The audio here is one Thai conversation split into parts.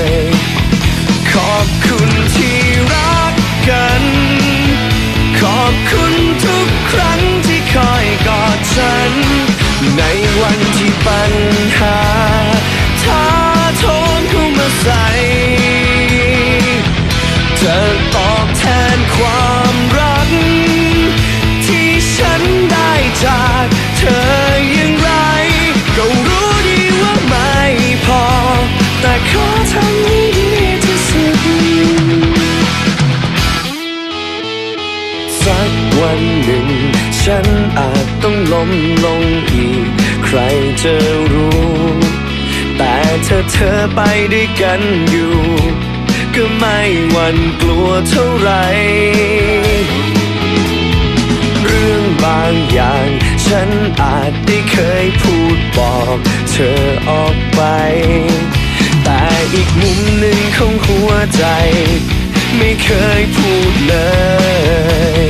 ย ขอบคุณที่รักกัน ขอบคุณทุกครั้งที่คอยกอดฉัน ในวันที่ปัญหา นึ่ง ฉันอาจต้องล้มลงอีก ใครจะรู้ แต่เธอเธอไปด้วยกันอยู่ ก็ไม่หวั่นกลัวเท่าไหรเรื่องบางอย่าง ฉันอาจได้เคยพูดบอกเธอออกไป แต่อีกมุมหนึ่งของหัวใจ ไม่เคยพูดเลย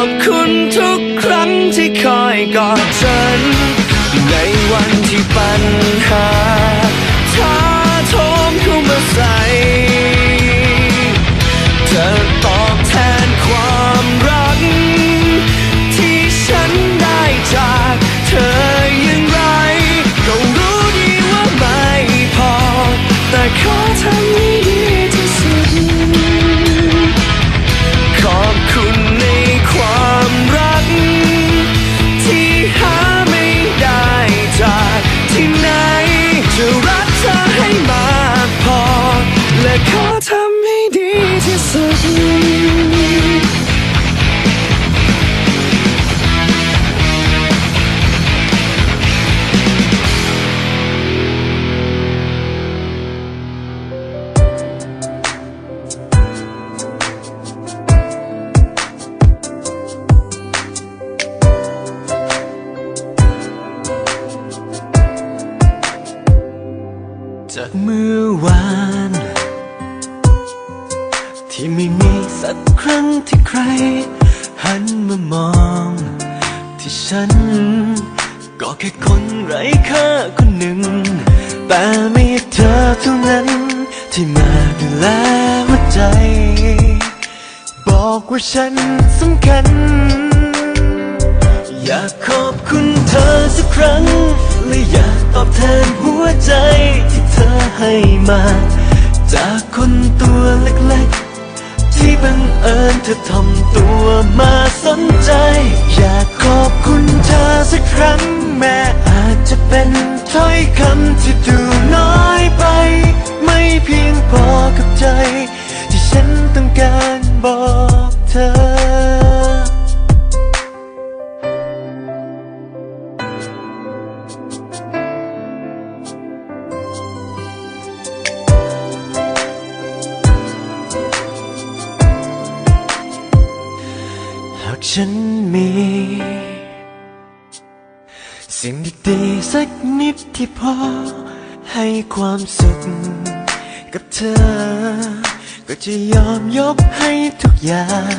อบคุณทุกครั้งที่คอยกอดฉัน ในวันที่ปัญหาท้า ก็แค่คนไร้ค่าคนหนึ่ง แต่มีเธอเท่านั้น ที่มาดูแลหัวใจ บอกว่าฉันสำคัญ อยากขอบคุณเธอสักครั้ง และอยากตอบแทนหัวใจที่เธอให้มา จากคนตัวเล็กๆ บังเอิญเธอทำตัวมาสนใจ อยากขอบคุณเธอสักครั้ง แม้อาจจะเป็นถ้อยคำที่ดูน้อยไป ไม่เพียงพอกับใจ ที่ฉันต้องการบอกเธอ ฉันมี สิ่งดีๆสักนิดที่พอ ให้ความสุขกับเธอ ก็จะยอมยกให้ทุกอย่าง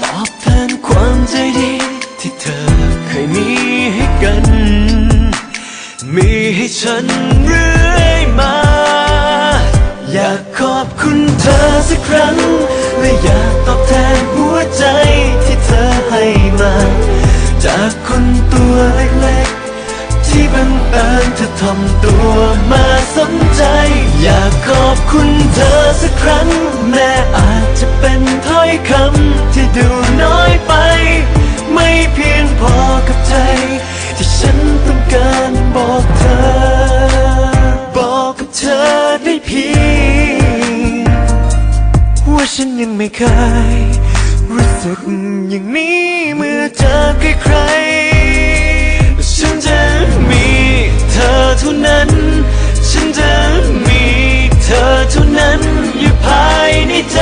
ตอบแทนความใจดีที่เธอเคยมีให้กัน มีให้ฉันเรื่อยมา อยากขอบคุณเธอสักครั้ง และอยากตอบแทนหัว ใจที่เธอให้มา จากคนตัวเล็กๆ ที่บังเอิญเธอทำตัวมาสนใจ อยากขอบคุณเธอสักครั้ง แม้อาจจะเป็นถ้อยคำที่ดูน้อยไป ไม่เพียงพอกับใจ ที่ฉันต้องการบอกเธอ บอกกับเธอได้เพียงว่าฉันยังไม่เคย รู้สึกอย่างนี้เมื่อเจอใครๆฉันจะมีเธอเท่านั้น ฉันจะมีเธอเท่านั้นอยู่ภายในใจ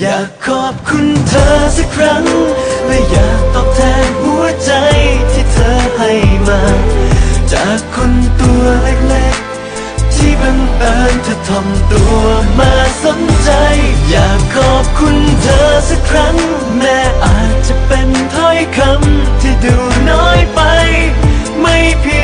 อยากขอบคุณเธอสักครั้ง และอยากตอบแทนหัวใจที่เธอให้มา จากคนตัวเล็กๆ ที่บังเอิญเธอทำตัวมาสนใจ อยากขอบคุณเธอสักครั้ง แม้อาจจะเป็นถ้อยคำที่ดูน้อยไป ไม่เพียง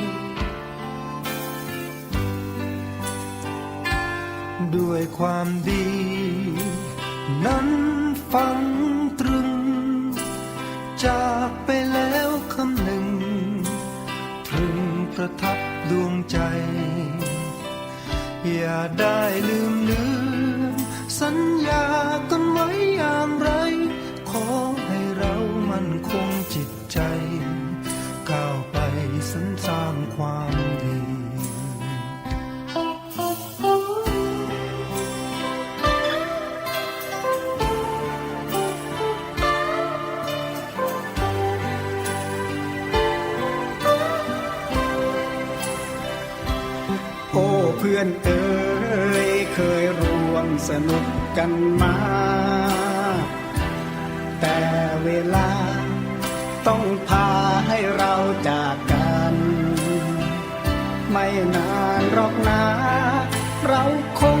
ด้วยความดี นั้นฝังตรึง จากไปแล้วคำหนึ่งตรึงประทับดวงใจ อย่าได้ลืมเลืมสัญญากันไว้อย่างไร ขอให้เรามันคงจิตใจ ก้าวไปสรรสร้างความ อ้เพื่อนเอ๋ยเคยร่วมสนุกกันมา แต่เวลาต้องพาให้เราจากกัน ไม่นานหรอกนะ เราคง